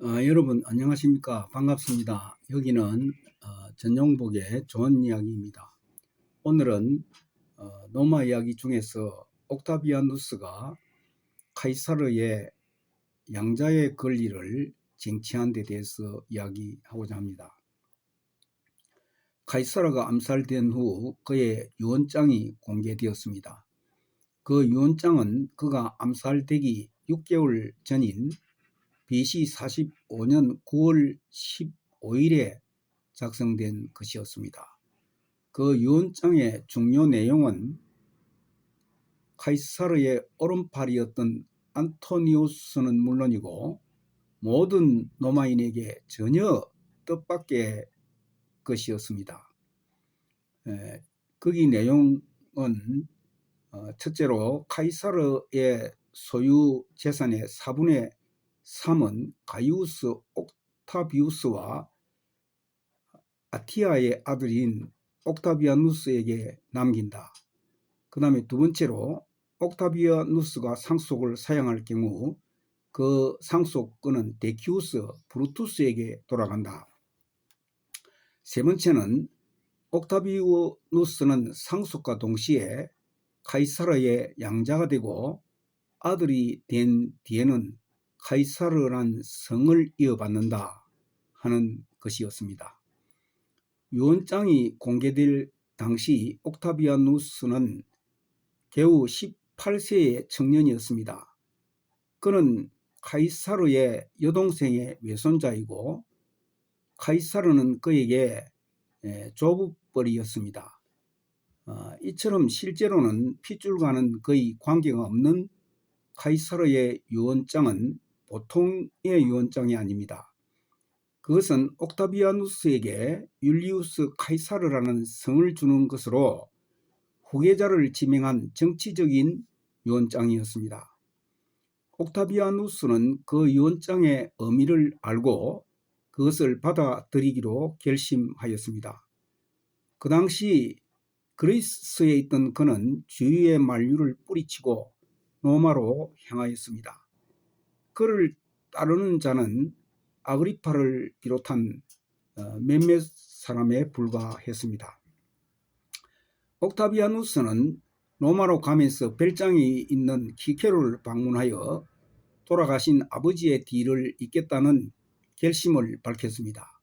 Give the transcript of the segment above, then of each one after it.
어, 여러분 안녕하십니까 반갑습니다. 여기는 어, 전용복의 좋은 이야기입니다. 오늘은 어, 노마 이야기 중에서 옥타비아누스가 카이사르의 양자의 권리를 쟁취한 데 대해서 이야기하고자 합니다. 카이사르가 암살된 후 그의 유언장이 공개되었습니다. 그 유언장은 그가 암살되기 6개월 전인 BC 45년 9월 15일에 작성된 것이었습니다. 그 유언장의 중요 내용은 카이사르의 오른팔이었던 안토니우스는 물론이고 모든 로마인에게 전혀 뜻밖의 것이었습니다. 에, 거기 내용은 어, 첫째로 카이사르의 소유 재산의 4분의 3은 가이우스 옥타비우스와 아티아의 아들인 옥타비아누스에게 남긴다. 그 다음에 두 번째로 옥타비아누스가 상속을 사용할 경우 그 상속권은 데키우스 브루투스에게 돌아간다. 세 번째는 옥타비우누스는 상속과 동시에 카이사르의 양자가 되고 아들이 된 뒤에는 카이사르란 성을 이어받는다 하는 것이었습니다. 유언장이 공개될 당시 옥타비아누스는 겨우 18세의 청년이었습니다. 그는 카이사르의 여동생의 외손자이고 카이사르는 그에게 조부뻘이었습니다. 어, 이처럼 실제로는 핏줄과는 거의 관계가 없는 카이사르의 유언장은 보통의 유언장이 아닙니다. 그것은 옥타비아누스에게 율리우스 카이사르라는 성을 주는 것으로 후계자를 지명한 정치적인 유언장이었습니다. 옥타비아누스는 그 유언장의 의미를 알고 그것을 받아들이기로 결심하였습니다. 그 당시 그리스에 있던 그는 주위의 만류를 뿌리치고 로마로 향하였습니다. 그를 따르는 자는 아그리파를 비롯한 어, 몇몇 사람에 불과했습니다. 옥타비아누스는 로마로 가면서 별장이 있는 키케로를 방문하여 돌아가신 아버지의 뒤를 잇겠다는 결심을 밝혔습니다.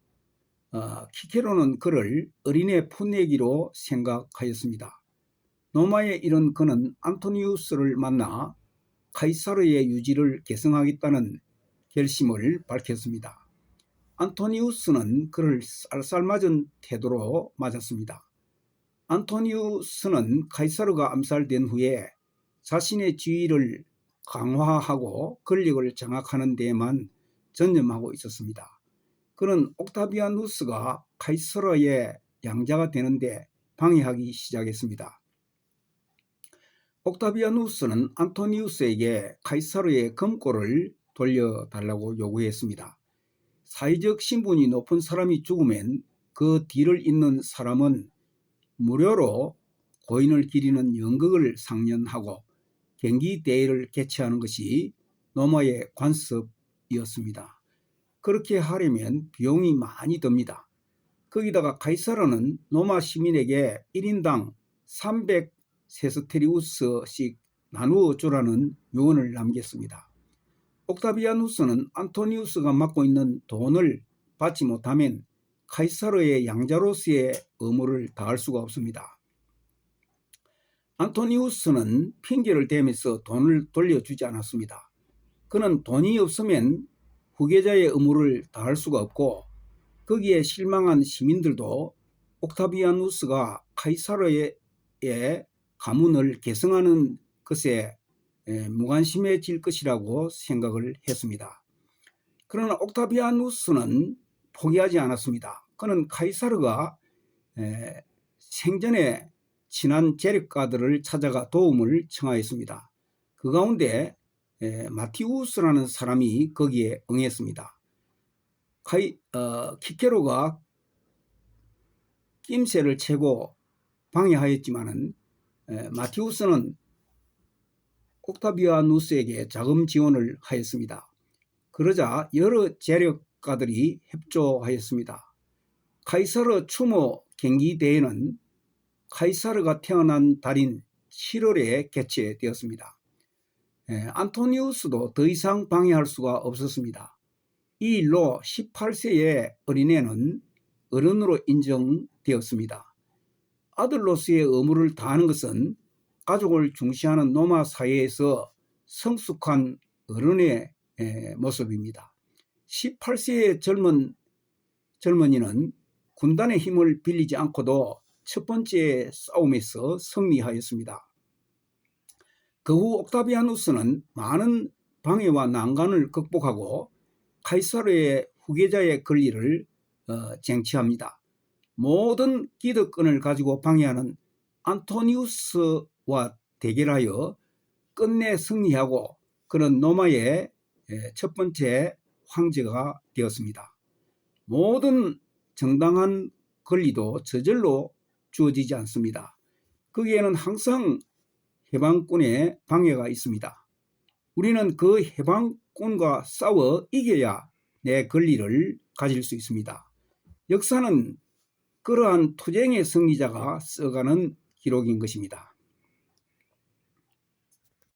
어, 키케로는 그를 어린애 풋내기로 생각하였습니다. 로마에 이른 그는 안토니우스를 만나 카이사르의 유지를 계승하겠다는 결심을 밝혔습니다. 안토니우스는 그를 쌀쌀맞은 태도로 맞았습니다. 안토니우스는 카이사르가 암살된 후에 자신의 지위를 강화하고 권력을 장악하는 데에만 전념하고 있었습니다. 그는 옥타비아누스가 카이사르의 양자가 되는데 방해하기 시작했습니다. 옥타비아누스는 안토니우스에게 카이사르의 금고를 돌려달라고 요구했습니다. 사회적 신분이 높은 사람이 죽으면 그 뒤를 잇는 사람은 무료로 고인을 기리는 연극을 상연하고 경기 대회를 개최하는 것이 로마의 관습이었습니다. 그렇게 하려면 비용이 많이 듭니다. 거기다가 카이사르는 로마 시민에게 1인당 300 세스테리우스씩 나누어 주라는 유언을 남겼습니다. 옥타비아누스는 안토니우스가 맡고 있는 돈을 받지 못하면 카이사르의 양자로서의 의무를 다할 수가 없습니다. 안토니우스는 핑계를 대면서 돈을 돌려주지 않았습니다. 그는 돈이 없으면 후계자의 의무를 다할 수가 없고 거기에 실망한 시민들도 옥타비아누스가 카이사르의 가문을 계승하는 것에 무관심해질 것이라고 생각을 했습니다. 그러나 옥타비아누스는 포기하지 않았습니다. 그는 카이사르가 생전에 친한 재력가들을 찾아가 도움을 청하였습니다. 그 가운데 마티우스라는 사람이 거기에 응했습니다. 카이, 어, 키케로가 낌새를 채고 방해하였지만은 마티우스는 옥타비아누스에게 자금 지원을 하였습니다. 그러자 여러 재력가들이 협조하였습니다. 카이사르 추모 경기대회는 카이사르가 태어난 달인 7월에 개최되었습니다. 예, 안토니우스도 더 이상 방해할 수가 없었습니다. 이 일로 18세의 어린애는 어른으로 인정되었습니다. 아들로서의 의무를 다하는 것은 가족을 중시하는 노마 사회에서 성숙한 어른의 에, 모습입니다. 18세의 젊은 젊은이는 군단의 힘을 빌리지 않고도 첫 번째 싸움에서 승리하였습니다. 그 후 옥타비아누스는 많은 방해와 난관을 극복하고 카이사르의 후계자의 권리를 어, 쟁취합니다. 모든 기득권을 가지고 방해하는 안토니우스와 대결하여 끝내 승리하고 그는 로마의 에, 첫 번째 황제가 되었습니다. 모든 정당한 권리도 저절로 주어지지 않습니다. 거기에는 항상 해방군의 방해가 있습니다. 우리는 그 해방군과 싸워 이겨야 내 권리를 가질 수 있습니다. 역사는 그러한 투쟁의 승리자가 써가는 기록인 것입니다.